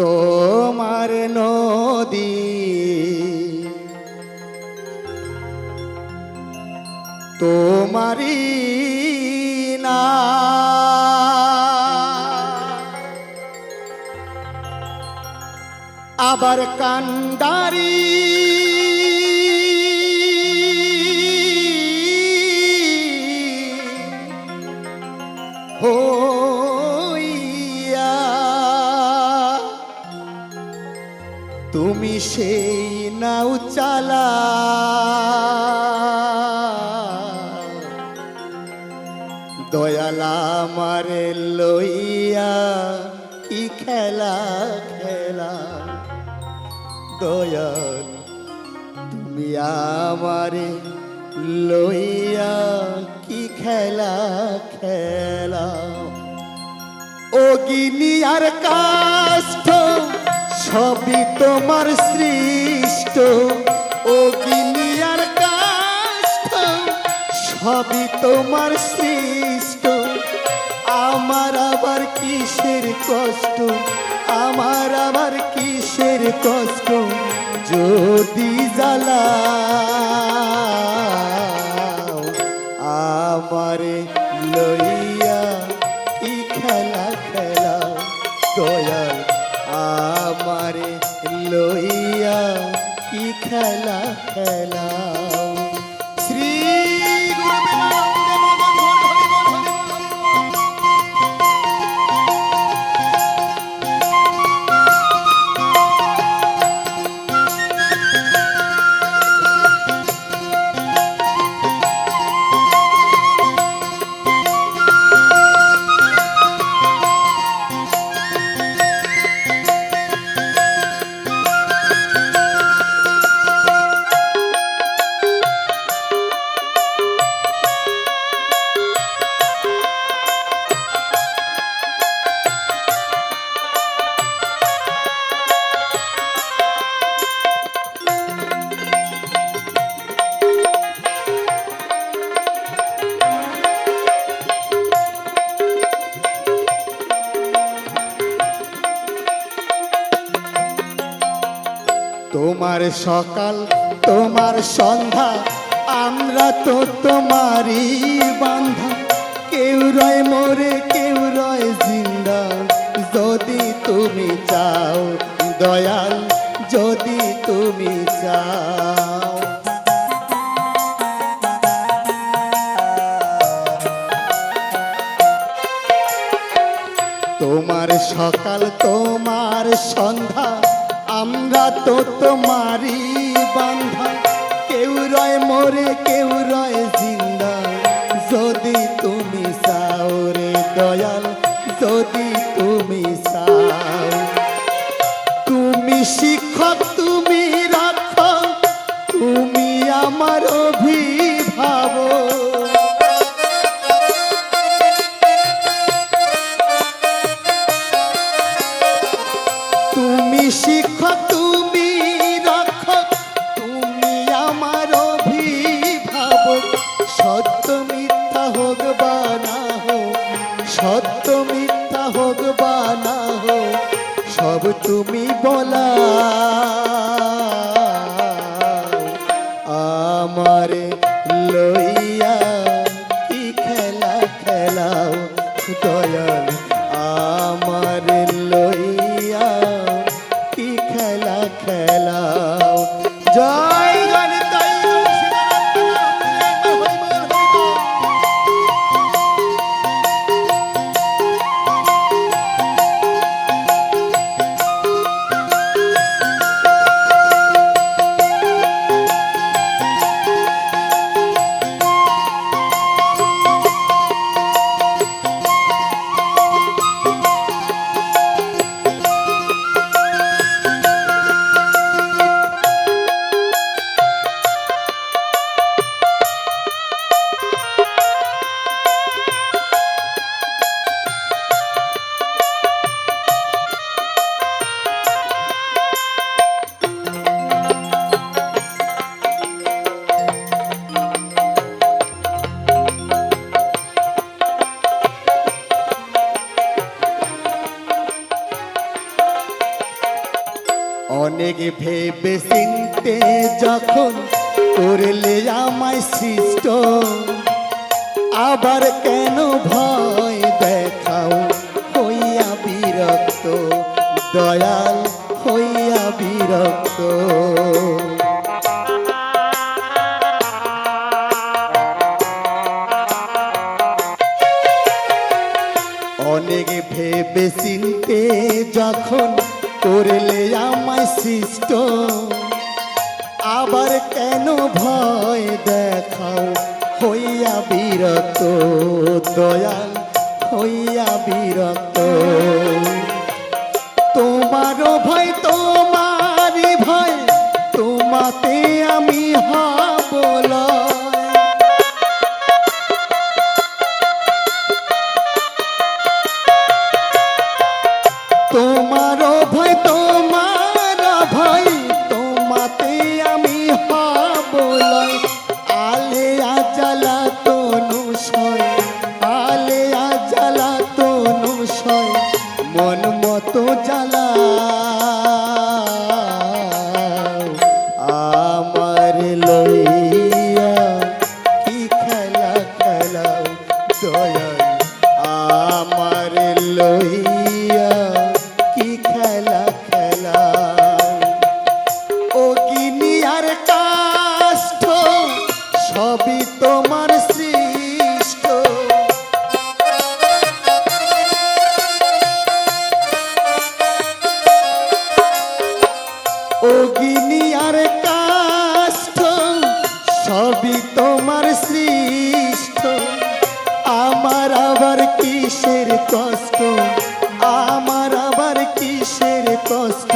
তোমার নদী। তোমারি না। আবার কান্ডারি তুমি সেই নাও চালা। দয়ালা মারে লইয়া কি খেলা খেলা। দয়াল, তুমি আমারে লইয়া কি খেলা খেলা। ও গিনি আর কাষ্ঠ সবই তোমার সৃষ্ট। ও গিনি আর কাষ্ঠ, সবই তোমার সৃষ্ট। আমার আবার কিসের কষ্ট? আমার আবার কিসের কষ্ট? যদি জ্বালা আমারে লইয়া তোমার সকাল, তোমার সন্ধ্যা, আমরা তো তোমারই বান্ধা। কেউ রয় মোরে, কেউ রয় জিন্দা। যদি তুমি চাও দয়াল, যদি তুমি চাও। তোমার সকাল, তোমার সন্ধ্যা। তো তোমারই বান্ধা। কেউ রয় মোরে, কেউ রয় জিন্দা। যদি তুমি চাও রে দয়াল, যদি তুমি চাও। তুমি শিক্ষক, তুমি রাখো তুমি আমার অভিভাবক। তুমি শিক্ষক তুমি বলা অনেক ভেবে চিনতে যখন করলে আমায় সৃষ্ট, আবার কেন ভয় দেখাও? হইয়া বিরক্ত, দয়াল, হইয়া বিরক্ত। অনেক ভেবে চিনতে যখন করলে আমায় সৃষ্ট। আবার কেন ভয় দেখাও হইয়া বিরত দয়াল ও গিনি আর কাষ্ঠ, সবই তোমার সৃষ্ট। আমার আবার কিসের কষ্ট? আমার আবার কিসের কষ্ট?